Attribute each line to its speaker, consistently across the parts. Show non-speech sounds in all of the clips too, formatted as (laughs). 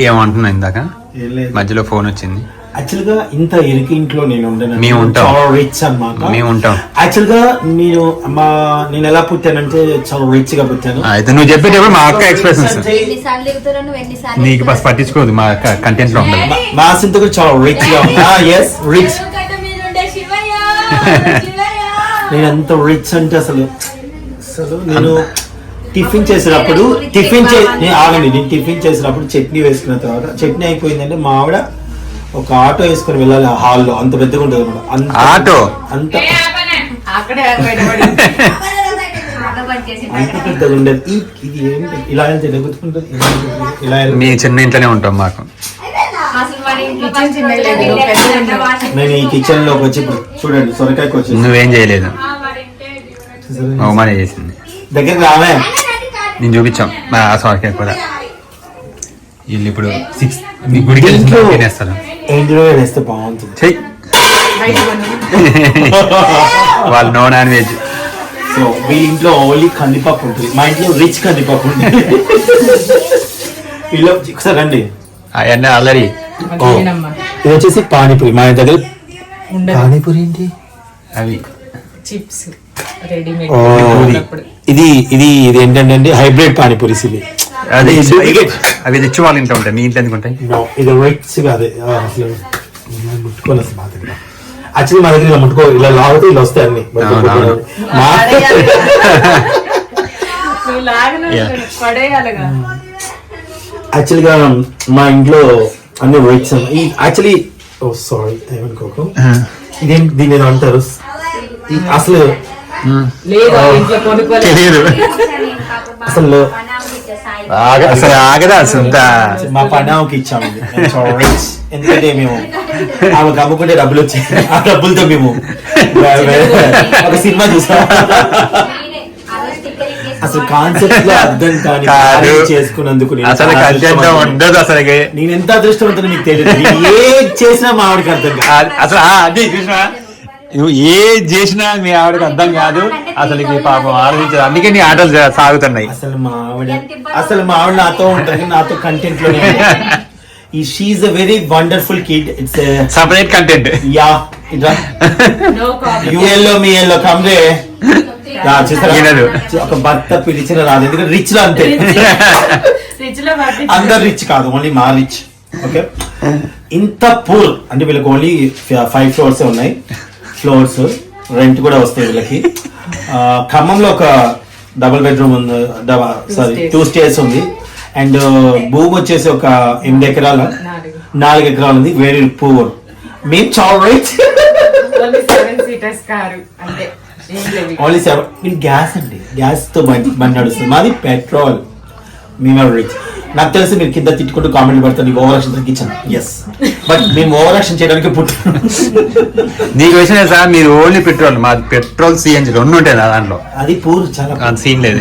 Speaker 1: ఏమంటున్నా ఇందాక? మధ్యలో ఫోన్ వచ్చింది.
Speaker 2: యాక్చువల్గా ఇంత ఇరికి ఇంట్లో నేను ఉండను.
Speaker 1: మేము ఉంటాం.
Speaker 2: చాలా రిచ్ అన్నమాట.
Speaker 1: మేము ఉంటాం.
Speaker 2: యాక్చువల్గా నేను మా నేను ఎలా పుట్టానంటే చాలా రిచ్గా పుట్టాను.
Speaker 1: అయితే నువ్వు చెప్పేటప్పుడు మా అక్క ఎక్స్ప్రెషన్స్ నీకు బస్ పట్టించుకోదు మా అక్క కంటెంట్లో ఉండదు
Speaker 2: మా- మా సింత కూడా చాలా రిచ్గా ఉన్నా. ఎస్ రిచ్ (laughs) నేను ఎంత రిచ్ అంటే అసలు అసలు నేను టిఫిన్ చేసినప్పుడు టిఫిన్ చే నేను ఆగండి నేను టిఫిన్ చేసినప్పుడు చట్నీ వేసుకున్న తర్వాత చట్నీ అయిపోయిందంటే మా ఆవిడ ఒక ఆటో వేసుకొని వెళ్ళాలి ఆ హాల్లో. అంత పెద్దగా ఉంటుంది అనమాట అంత
Speaker 1: ఆటో?
Speaker 2: అంత (laughs) అంత పెద్దగా ఉండేది. ఈ- ఇది ఏంటి? ఇలా వెళ్తే ఇలా గుర్తుకుంటుంది ఇలా వెళ్తే-
Speaker 1: మీ చిన్న ఇంట్లోనే ఉంటాం మాకు.
Speaker 2: నేను ఈ కిచెన్లోకి వచ్చి ఇప్పుడు చూడండి సొరకాయకి వచ్చేసి.
Speaker 1: నువ్వేం చేయలేదు. అవమానం చేసింది.
Speaker 2: దగ్గరికి రావే.
Speaker 1: నేను చూపించాం. మా సార్కి కూడా వీళ్ళు ఇప్పుడు సిక్స్ మీ గుడికి తినేస్తారు
Speaker 2: ఏంటిలో వేస్తే బాగుంటుంది.
Speaker 1: చెయ్యి. వాళ్ళు నో నాన్ వెజ్.
Speaker 2: సో వీళ్ళ ఇంట్లో ఓన్లీ కందిపప్పు ఉంటుంది. మా ఇంట్లో రిచ్ కందిపప్పు ఉంటుంది. (laughs) వీళ్ళు ఒకసారి రండి.
Speaker 1: అవన్నీ.
Speaker 2: ఇది వచ్చేసి పానీపూరి. మా దగ్గర పానీపూరి ఏంటి?
Speaker 1: అవి.
Speaker 3: చిప్స్. రెడీమేడ్
Speaker 2: ఇది. ఇది ఇది ఏంటంటే హైబ్రిడ్ పానీపూరీస్ ఇవి
Speaker 1: అది
Speaker 2: ఇది
Speaker 1: అవి తెచ్చి వాళ్ళ ఇంట్లో ఉంటాయి. మీ ఇంట్లో ఎందుకు ఉంటాయి?
Speaker 2: ఇది రిచ్ కాదు. అసలు ముట్టుకోను అసలు మా దగ్గర. యాక్చువల్లీ మా దగ్గర ఇలా ముట్టుకో ఇలా లాగితే ఇలా వస్తాయి అన్ని.
Speaker 1: అవునవును.
Speaker 2: మా
Speaker 3: నువ్వు (laughs) లాగను
Speaker 1: Yeah.
Speaker 3: పడేయాలిగా
Speaker 2: యాక్చువల్గా మా ఇంట్లో అన్ని ఈ యాక్చువల్లీ ఓ సారీ ఏమనుకోకు ఇదేం దీని ఏదో అంటారు? ఈ- అసలు
Speaker 3: లేదు ఇంట్లో కొనుక్కోలేదు
Speaker 1: తెలియదు
Speaker 2: అసలు
Speaker 1: అసలు ఆగదా సొంత
Speaker 2: మా పనామకి ఇచ్చాము ఎందుకంటే మేము ఆమెకు అమ్ముకుంటే డబ్బులు వచ్చాయి. ఆ డబ్బులతో మేము ఒక సినిమా చూస్తాం. అసలు కాన్సెప్ట్లో అర్థం కాని
Speaker 1: కాదు.
Speaker 2: చేసుకున్నందుకు
Speaker 1: అసలు కంటెంట్. ఉండదు అసలు
Speaker 2: నేను ఎంత అదృష్టవంతుడు మీకు తెలియదు. ఏది చేసినా మా ఆవిడకి అర్థం కాదు.
Speaker 1: అసలు ఆ, అది చూసినా? నువ్వు ఏ చేసినా మీ ఆవిడకి అర్థం కాదు. అసలు మీ పాపం ఆలోచించదు అందుకే నీ ఆటలు సాగుతున్నాయి.
Speaker 2: అసలు మా ఆవిడ అసలు మా ఆవిడ నాతో ఉంటుంది నాతో కంటెంట్లో (laughs) ఈ she a very wonderful kid it's
Speaker 1: separate content
Speaker 2: ya
Speaker 3: no
Speaker 2: యుఎల్లో మీ ఎల్లో కమ్రే. ఒక భర్త పిలిచిన రాదు ఎందుకంటే రిచ్లో అంతే. (laughs) అందరు రిచ్ కాదు ఓన్లీ మా రిచ్ ఓకే ఇంత పూర్ అంటే వీళ్ళకి ఓన్లీ ఫైవ్ ఫ్లోర్స్ ఉన్నాయి. ఫ్లోర్స్ రెంట్ కూడా వస్తాయి వీళ్ళకి. ఖమ్మంలో ఒక డబుల్ బెడ్రూమ్ ఉంది సారీ. టూ స్టేర్స్ ఉంది. అండ్ భూమి వచ్చేసి ఒక ఎనిమిది ఎకరాల
Speaker 3: నాలుగు
Speaker 2: ఎకరాలు ఉంది వెరీ పూర్ మేము చాలా రిచ్
Speaker 3: ఓన్లీ సెవెన్
Speaker 2: గ్యాస్ అండి. గ్యాస్తో బండి బండి నడుస్తుంది. మాది పెట్రోల్ మేము రిచ్ నాకు తెలిసి మీరు కింద తిట్టుకుంటూ కామెంట్ పెడతారు నీకు ఓవర్ యాక్షన్ తగ్గించాను ఎస్ బట్ మేము ఓవర్ యాక్షన్ చేయడానికి పుట్టాను
Speaker 1: నీకు వచ్చిన సార్ మీరు ఓన్లీ పెట్రోల్ మా పెట్రోల్ సిఎన్జి రెండు ఉంటాయి నా దాంట్లో.
Speaker 2: అది పూర్ చాలా
Speaker 1: scene లేదు.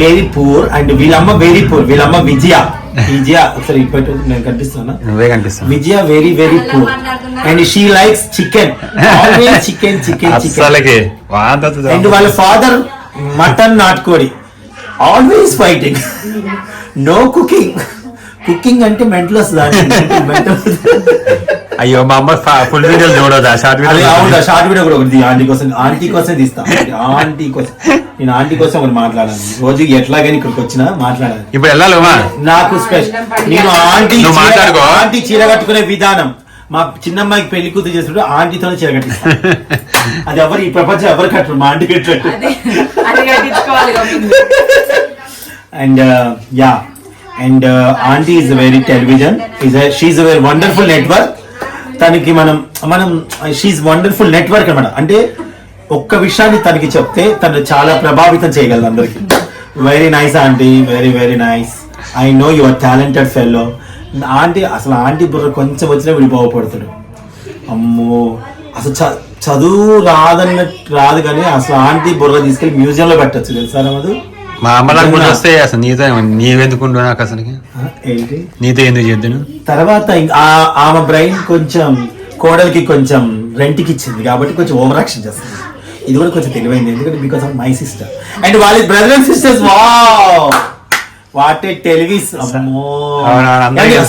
Speaker 2: Very poor. అండ్ వీళ్ళమ్మ వెరీ పూర్ వీళ్ళమ్మ విజయ. విజయ ఒకసారి ఇప్పటి నేను కనిపిస్తున్నా
Speaker 1: నువ్వే కనిపిస్తావు.
Speaker 2: Vijaya very very poor and she likes chicken chicken chicken chicken. And వాళ్ళ ఫాదర్ మటన్ నాటుకోడి. Always fighting no cooking cooking అంటే మెంటల్ వస్తుంది
Speaker 1: అయ్యో మా అమ్మ ఫుల్ వీడియోలు చూడదు ఆ షార్ట్
Speaker 2: అవును
Speaker 1: వీడియో
Speaker 2: షార్ట్ వీడియో కూడా ఒకటి. ఆంటీ కోసం ఆంటీ కోసం తీస్తా. ఆంటీ కోసం. నేను ఆంటీ కోసం ఒకటి మాట్లాడాలి రోజు ఎట్లాగని ఇక్కడికి వచ్చినా మాట్లాడాలి.
Speaker 1: ఇప్పుడు వెళ్ళాలి
Speaker 2: నాకు స్పెషల్ నేను ఆంటీ. ఆంటీ చీర కట్టుకునే విధానం. మా చిన్నమ్మాయికి పెళ్ళి కూతురు చేసినప్పుడు ఆంటీతోనే చీర కట్టిస్తా. అది ఎవరు ఈ ప్రపంచం ఎవరు కట్టరు మా ఆంటీ
Speaker 3: కాబట్టి.
Speaker 2: And ya and aunty is very television is she very wonderful network తనకి మనం మనం షీఈ్ వండర్ఫుల్ నెట్వర్క్ అన్నమాట. అంటే ఒక్క విషయాన్ని తనకి చెప్తే తను చాలా ప్రభావితం చేయగలదు అందరికి. Very nice aunty. Very very nice I know your talented fellow aunty అసలు ఆంటీ బుర్ర కొంచెం వచ్చినా వీడు బాగుపడతాడు. అమ్మో అసలు చ- చదువు రాదన్నట్టు రాదు కానీ అసలు ఆంటీ బుర్ర తీసుకెళ్ళి మ్యూజియం లో పెట్టచ్చు తెలుసా మధు
Speaker 1: మా అమ్మ నాకు ముందు వస్తే అసలు నీతో నీవెందుకుండు నాకు అసలుకి?
Speaker 2: ఆ, ఏంటి?
Speaker 1: నీతో ఎందుకు చేద్దును?
Speaker 2: తర్వాత ఆమె బ్రెయిన్ కొంచెం కోడలికి కొంచెం రెంట్కి ఇచ్చింది కాబట్టి కొంచెం ఓవర్ యాక్షన్ చేస్తుంది. ఇది కూడా కొంచెం తెలివైంది ఎందుకంటే because of my sister and వాళ్ళ బ్రదర్ అండ్ సిస్టర్స్ వా వాట్ ఏ టెలివిస్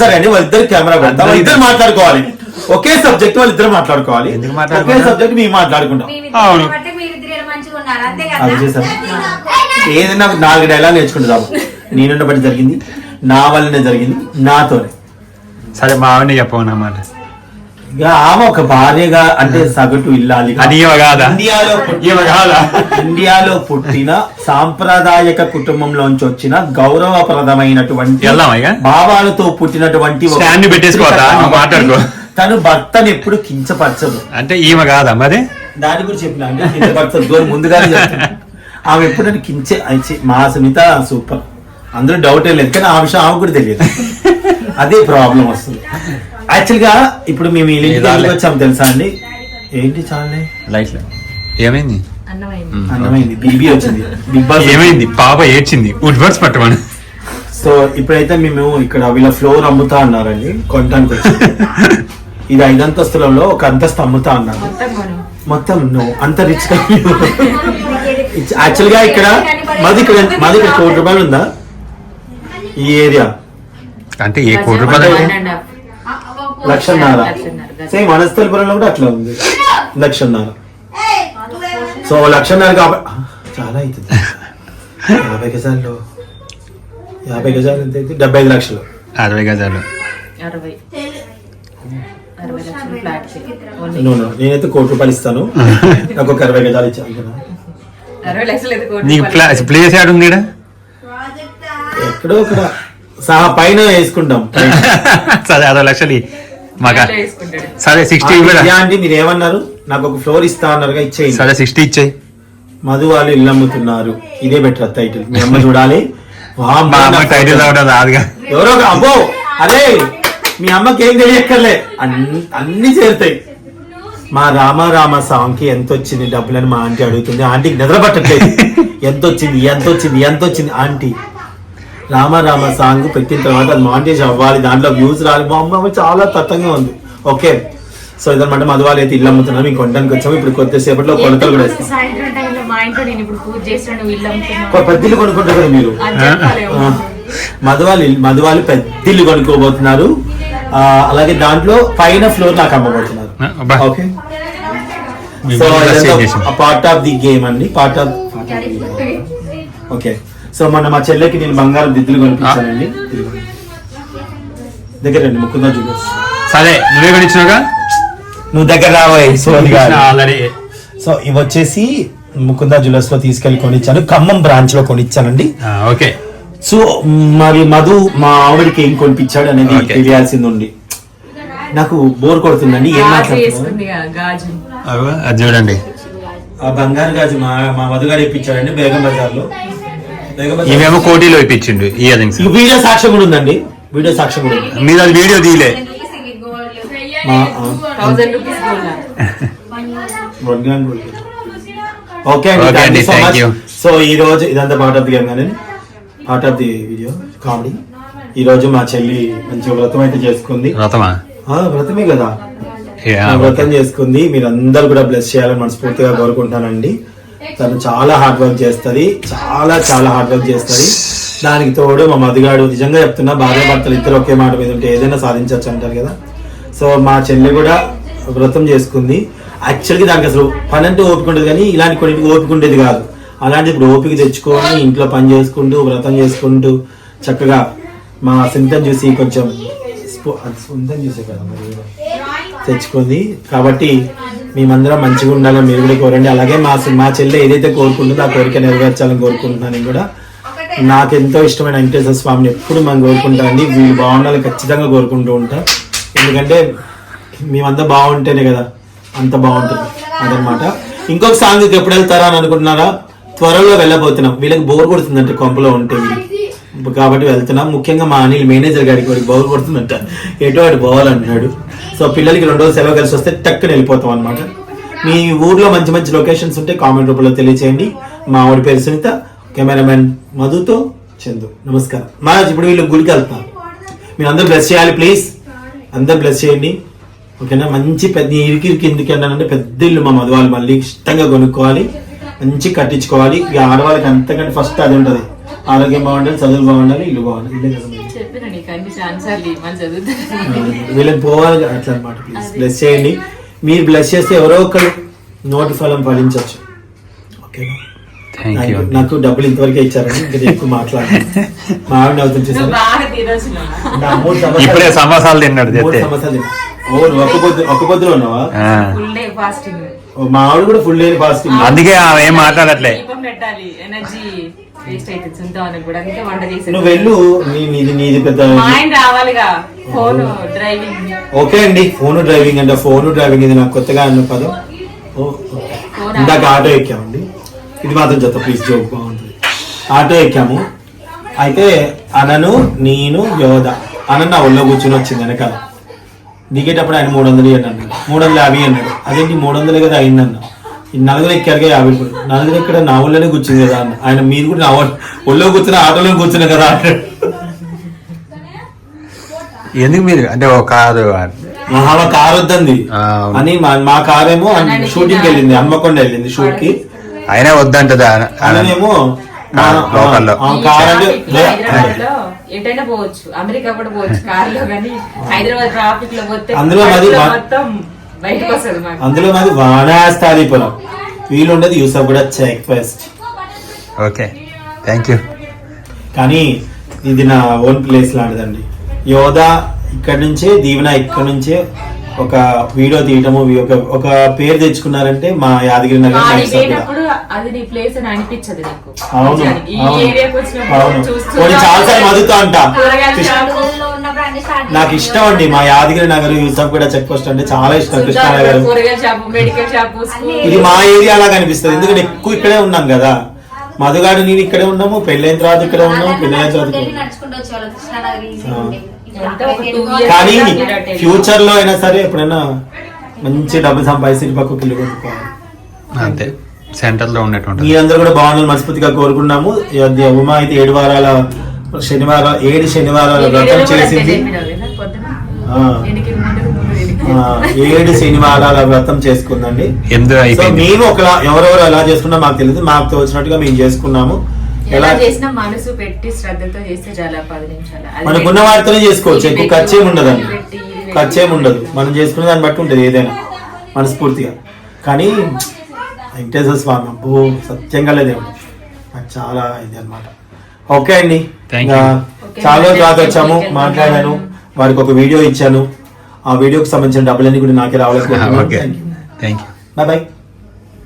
Speaker 2: సరే అండి వాళ్ళిద్దరు కెమెరా పెడతాం ఇద్దరు మాట్లాడుకోవాలి. ఒకే సబ్జెక్ట్ వాళ్ళు ఇద్దరు మాట్లాడుకోవాలి.
Speaker 1: ఎందుకు
Speaker 2: ఒకే? సబ్జెక్ట్ మేము మాట్లాడుకుంటాం.
Speaker 1: అవును.
Speaker 2: ఏదైనా ఒక నాలుగు డైలాగ్ నేర్చుకుంటాం నేనున్న బట్టి జరిగింది నా వల్లనే జరిగింది నాతోనే.
Speaker 1: సరే మా ఆవిడని చెప్పమన్నమాట.
Speaker 2: ఇక ఆమె ఒక భార్యగా అంటే సగటు ఇల్లాలి
Speaker 1: అది?
Speaker 2: ఇండియాలో? ఇండియాలో పుట్టిన సాంప్రదాయక కుటుంబంలోంచి వచ్చిన గౌరవప్రదమైనటువంటి? భావాలతో పుట్టినటువంటి. తను భర్తను ఎప్పుడు కించపరచదు
Speaker 1: అంటే ఈమె కాదా మరి
Speaker 2: దాని గురించి చెప్పిన అంటే కించపరచదు ముందుగానే చెప్తున్నా. ఆమె ఎప్పుడు నన్ను కించే మా సునీత సూపర్ అందరూ డౌట్ లేదు కానీ ఆ విషయం ఆమె కూడా తెలియదు అదే ప్రాబ్లం వస్తుంది యాక్చువల్గా ఇప్పుడు మేము ఈ. ఎందుకు వచ్చాము తెలుసా అండి? ఏంటి చాలే?
Speaker 1: లైట్ ఏమైంది?
Speaker 4: అన్నమైంది.
Speaker 2: అందమైంది బీబీ వచ్చింది. బిగ్ బాస్
Speaker 1: ఏమైంది? పాప ఏడ్చింది. వుడ్ వర్డ్స్ పట్టమని
Speaker 2: సో ఇప్పుడైతే మేము ఇక్కడ వీళ్ళ ఫ్లోర్ అమ్ముతా అన్నారండి. కొనటానికి వచ్చి (laughs) ఇది ఐదంతస్తులలో ఒక అంతస్తు అమ్ముతా అన్నారు.
Speaker 3: మొత్తం
Speaker 2: నువ్వు అంత రిచ్ యాక్చువల్గా ఇక్కడ మాది ఇక్కడ మాది ఇక్కడ కోటి రూపాయలు ఉందా? ఈ ఏరియా.
Speaker 1: అంటే ఏ కోటి రూపాయలు.
Speaker 2: లక్షన్నర. సేమ్ అనస్థలపురంలో కూడా అట్లా ఉంది. లక్షన్నర. సో లక్షన్నర కాబట్టి చాలా అవుతుంది. యాభై గజాల్లో యాభై గజాలు ఎంత అయితే డెబ్బై ఐదు లక్షలు.
Speaker 1: అరవై గజాలు.
Speaker 2: నేనైతే కోటి రూపాయలు ఇస్తాను. నాకు ఒక అరవై గజాలు ఇచ్చాను
Speaker 1: నీకు. ప్లేస్ యాడ్ ఉంది ఈడ?
Speaker 2: ఎక్కడో ఇక్కడ సహా పైన వేసుకుంటాం. (laughs)
Speaker 1: సరే అరవై లక్షలు. మాకు సరే సిక్స్టీ
Speaker 2: అండి మీరు ఏమన్నారు నాకు ఒక ఫ్లోర్ ఇస్తా అన్నారుగా ఇచ్చేయండి.
Speaker 1: సరే సిక్స్టీ ఇచ్చేయి.
Speaker 2: మధు వాళ్ళు ఇల్లు అమ్ముతున్నారు. ఇదే బెటర్ టైటిల్ మీ అమ్మ చూడాలి.
Speaker 1: టైటిల్ రాదుగా.
Speaker 2: ఎవరో అబ్బో అదే మీ అమ్మకి ఏం తెలియక్కర్లే. అన్ని అన్ని చేరుతాయి. మా రామ రామ సాంగ్కి ఎంత వచ్చింది డబ్బులని మా ఆంటీ అడుగుతుంది. ఆంటీకి నిద్ర పట్టట్లేదు. (laughs) ఎంత వచ్చింది ఎంత వచ్చింది ఎంత వచ్చింది ఆంటీ రామ రామ సాంగ్ పెట్టిన తర్వాత అది మాంటేజ్ అవ్వాలి దాంట్లో వ్యూస్ రాలి మా అమ్మ చాలా తత్తంగా ఉంది. ఓకే. సో ఇదన్నమాట మధువాళ్ళు అయితే ఇల్లు అమ్ముతున్నారు మీకు కొనడానికి వచ్చాము. ఇప్పుడు కొద్దిసేపట్లో కొలతలు కూడా వేస్తాం
Speaker 3: సాయంత్రం టైంలో మా ఇంట్లో నేను ఇప్పుడు పూజ చేస్తాను నువ్వు ఇల్లు అమ్ముతున్నావు
Speaker 2: ఒక పెద్ద ఇల్లు కొనుక్కుంటారు కదా మీరు? మధువాళ్ళు మధువాళ్ళు పెద్ద ఇల్లు కొనుక్కోబోతున్నారు. ఆ, అలాగే దాంట్లో పైన ఫ్లోర్ నాకు అమ్మబోతున్నారు. Okay. So. Part of the game అండి. Part of okay. సో మొన్న మా చెల్లెకి నేను బంగారం దిద్దులు కొనిపించానండి. దగ్గర రండి ముకుందా జ్యువెలర్స్.
Speaker 1: సరే నువ్వే కొనిచ్చినావుగా?
Speaker 2: నువ్వు దగ్గర రాబోయే
Speaker 1: ఆల్రెడీ.
Speaker 2: సో ఇవి వచ్చేసి ముకుందా జ్యువెలర్స్లో తీసుకెళ్ళి కొనిచ్చాను. ఖమ్మం బ్రాంచ్లో కొనిచ్చానండి.
Speaker 1: ఓకే.
Speaker 2: సో మరి మధు మా ఆవిడకి ఏం కొనిపించాడు అనేది. తెలియాల్సింది ఉంది నాకు బోర్ కొడుతుందండి ఏం
Speaker 1: అది చూడండి.
Speaker 2: ఆ బంగారు గాజు మా మా మధుగారు ఇప్పించాడండి బేగం బజార్లో
Speaker 1: ఇవేమో కోటిలో ఇప్పించిండు ఇయర్ రింగ్స్
Speaker 2: ఈ వీడియో సాక్ష్యం కూడా ఉందండి. వీడియో సాక్ష్యం కూడా ఉంది.
Speaker 1: మీద అది వీడియో తీయలే.
Speaker 2: ఓకే అండి సో ఈ రోజు ఇదంతా పార్ట్ ఆఫ్ ది గేమ్ కానీ part of the video comedy ఈ రోజు మా చెల్లి మంచి వ్రతం అయితే చేసుకుంది. వ్రతమే? కదా. వ్రతం. చేసుకుంది. మీరందరూ కూడా బ్లెస్ చేయాలని మనస్ఫూర్తిగా కోరుకుంటానండి. తను చాలా హార్డ్ వర్క్ చేస్తుంది. చాలా చాలా హార్డ్ వర్క్ చేస్తుంది. దానికి తోడు మా మధుగాడు నిజంగా చెప్తున్నా భార్య భర్తలు ఇద్దరు ఒకే మాట మీద ఉంటే ఏదైనా సాధించవచ్చు అంటారు కదా. సో మా చెల్లి కూడా వ్రతం చేసుకుంది. యాక్చువల్గా దానికి అసలు పని అంటే ఓపిక ఉండదు కానీ ఇలాంటి కొన్నింటికి ఓపిక ఉండేది కాదు. అలాంటి ఇప్పుడు ఓపిక తెచ్చుకొని ఇంట్లో పని చేసుకుంటూ వ్రతం చేసుకుంటూ చక్కగా మా సింతం చూసి కొంచెం సింతం చూసే కదా మరి. తెచ్చుకుంది. కాబట్టి మేమందరం మంచిగా ఉండాలని మీరు కూడా కోరండి. అలాగే మా మా చెల్లె ఏదైతే కోరుకుంటుందో ఆ కోరిక నెరవేర్చాలని కోరుకుంటున్నాను కూడా. నాకు ఎంతో ఇష్టమైన వెంకటేశ్వర స్వామిని ఎప్పుడు మనం కోరుకుంటామండి. వీళ్ళు బాగుండాలని ఖచ్చితంగా కోరుకుంటూ ఉంటాం. ఎందుకంటే మేమంతా బాగుంటేనే కదా అంత బాగుంటుంది అదనమాట. ఇంకొక సాంగ్కి ఎప్పుడు వెళ్తారా అని అనుకుంటున్నారా? త్వరలో వెళ్ళబోతున్నాం. వీళ్ళకి బోర్ కొడుతుందంటే కొంపలో ఉంటే వీళ్ళు. కాబట్టి వెళ్తున్నాం. ముఖ్యంగా మా అనిల్ మేనేజర్ గారికి వాడికి బోర్ కొడుతుందంట. వాడు అటు అన్నాడు సో పిల్లలకి రెండు రోజులు సెలవు కలిసి వస్తే టక్కుని వెళ్ళిపోతాం అనమాట మీ ఊర్లో మంచి మంచి లొకేషన్స్ ఉంటే కామెంట్ రూపంలో తెలియచేయండి. మా ఆవిడ పేరు సునీత కెమెరామెన్ మధుతో చందు. నమస్కారం. మా ఇప్పుడు వీళ్ళు గుడికి వెళ్తాం మీరు అందరూ బ్లెస్ చేయాలి ప్లీజ్. అందరూ బ్లెస్ చేయండి. ఓకేనా? మంచి పెద్ద ఇరికి ఎందుకు అంటే పెద్ద ఇల్లు మా మధు వాళ్ళు మళ్ళీ ఇష్టంగా కొనుక్కోవాలి. మంచి కట్టించుకోవాలి. ఇక ఆడవాళ్ళకి అంతకంటే ఫస్ట్ అది ఉంటుంది. ఆరోగ్యం బాగుండాలి చదువులు బాగుండాలి ఇల్లు బాగుండాలి. ఇల్లే కదా.
Speaker 3: చెప్పిన నీకు అన్ని చదువుతాను.
Speaker 2: వీళ్ళకి పోవాలి అట్లా అనమాట ప్లీజ్ బ్లెస్ చేయండి. మీరు బ్లెస్ చేస్తే ఎవరో ఒకరు నోటి ఫలం ఫలించవచ్చు ఓకేనా? నాకు- డబ్బులు ఇంతవరకే ఇచ్చారని ఇంకా ఎక్కువ మాట్లాడాలి మా ఆవిడ అవుతుంది
Speaker 1: ఇప్పుడే సమోసాలు తిన్నాడు
Speaker 2: తిన్నా. ఓ నువ్వు ఒక్క పొద్దు ఒక్క పొద్దులో ఉన్నావా?
Speaker 3: డే
Speaker 2: మా ఆవిడ కూడా ఫుల్ డైలీ ఫాస్టింగ్
Speaker 1: అందుకే ఆమె ఏం మాట్లాడట్లే.
Speaker 3: ఎనర్జీ వేస్ట్ అవుతుంది చుంటామని కూడా అందుకే వంట చేసి
Speaker 2: నువ్వు వెళ్ళు నీది నీది పెద్ద
Speaker 3: మా ఆయన రావాలిగా ఫోన్ డ్రైవింగ్.
Speaker 2: ఓకే అండి ఫోన్ డ్రైవింగ్ అంటే ఫోన్ డ్రైవింగ్ ఇది నాకు కొత్తగా అన్న పదం. ఇందాక ఆటో ఎక్కామండి. ఇది మాత్రం చెత్త ప్లీజ్ జోక్ బాగుంటుంది. ఆటో ఎక్కాము. అయితే అనను నేను యోధ. అనన్న ఒళ్ళో కూర్చుని వచ్చింది వెనకాల. దిగేటప్పుడు ఆయన మూడు వందలు ఇవ్వండి అన్నాడు మూడు వందల యాభై అన్నాడు. అదేంటి మూడు వందలే కదా అయిందన్న. నలుగురు ఎక్కారుగా యాభై రూపాయలు. నలుగురు ఎక్కడ నా ఊళ్ళోనే కూర్చుంది కదా అన్న. ఆయన మీరు కూడా నా ఊళ్ళో- ఒళ్ళో కూర్చున్న ఆటోలో కూర్చున్నా కదా
Speaker 1: ఎందుకు మీరు? అంటే ఒక కారు
Speaker 2: మహా కార్ వద్దంది. అని మా మా కార్ ఏమో షూటింగ్కి వెళ్ళింది హన్మకొండ వెళ్ళింది షూట్కి
Speaker 1: అయినా వద్దంటది? ఆ- ఆ-
Speaker 2: అలానేమో
Speaker 1: కార్ లోకల్లో.
Speaker 2: కార్ అంటే
Speaker 3: హైదరాబాద్లో ఎటైనా పోవచ్చు. అమెరికా కూడా పోవచ్చు కార్లో కానీ హైదరాబాద్ ట్రాఫిక్లో పోతే
Speaker 2: అందులో
Speaker 3: మొత్తం
Speaker 2: అందులో మాది వానాస్తాదిపురం వీలుండదు యూసఫ్ కూడా check first
Speaker 1: okay. Thank you
Speaker 2: కానీ ఇది నా ఓన్ ప్లేస్ లాంటిదండి. యోధా ఇక్కడ నుంచే దీవెన ఇక్కడ నుంచే ఒక వీడియో తీయటము ఒక ఒక పేరు తెచ్చుకున్నారంటే మా యాదగిరి నగర్
Speaker 3: ఆడికి
Speaker 2: నైట్ సభ్యుల.
Speaker 3: పోయినప్పుడు అది నీ ప్లేస్ అని అనిపించదు నీకు.
Speaker 2: అవును అవును
Speaker 3: ఏరియాకి వచ్చినప్పుడు
Speaker 2: అవును.
Speaker 3: చూస్తూ
Speaker 2: నాకు ఇష్టం అండి. మా యాదగిరి నగర్ యూసఫ్ కూడా చెక్ పోస్ట్ అంటే చాలా ఇష్టం. కృష్ణానగర్ ఇది మా ఏరియా లాగా అనిపిస్తుంది. ఎందుకంటే ఎక్కువ ఇక్కడే ఉన్నాం కదా. మధుగాడు నేను ఇక్కడే ఉన్నాము. పెళ్ళైన తర్వాత ఇక్కడే ఉన్నాము. పెళ్ళైన తర్వాత కానీ ఫ్యూచర్లో అయినా సరే ఎప్పుడైనా మంచి డబ్బు సంపాదించి పక్కకి ఇల్లు కొనుక్కోవాలి.
Speaker 1: అంతే. సెంటర్లో ఉన్నటువంటి
Speaker 2: మీరందరూ కూడా బాగుండాలని మనస్ఫూర్తిగా కోరుకున్నాము ఉమా అయితే ఏడు వారాల శనివారం ఏడు శనివారాల వ్రతం చేసింది. ఏడు శనివారాల వ్రతం చేసుకుందండి. సో మేము ఒకలా ఎవరెవరు ఎలా చేసుకున్నా మాకు తెలియదు. మాకు తోచినట్టుగా మేము చేసుకున్నాము.
Speaker 3: ఎలా చేసినా మనసు పెట్టి శ్రద్ధతో చేస్తే చాలా పది నిమిషాలు.
Speaker 2: మనకున్న వాటితోనే చేసుకోవచ్చు. ఎక్కువ ఖర్చు
Speaker 3: ఇది పెట్టి.
Speaker 2: ఖర్చు ఉండదు. మనం చేసుకునే దాన్ని బట్టి ఉంటుంది ఏదైనా మనస్ఫూర్తిగా. కానీ వెంకటేశ్వర స్వామి అబ్బో సత్యంగా దేవుడు నాకు చాలా ఇది అనమాట ఓకే అండి. చాలా తర్వాత వచ్చాము మాట్లాడాను. వారికి ఒక వీడియో ఇచ్చాను. ఆ వీడియోకి సంబంధించిన డబ్బులన్నీ కూడా నాకే రావాలని
Speaker 1: okay thank you
Speaker 2: bye bye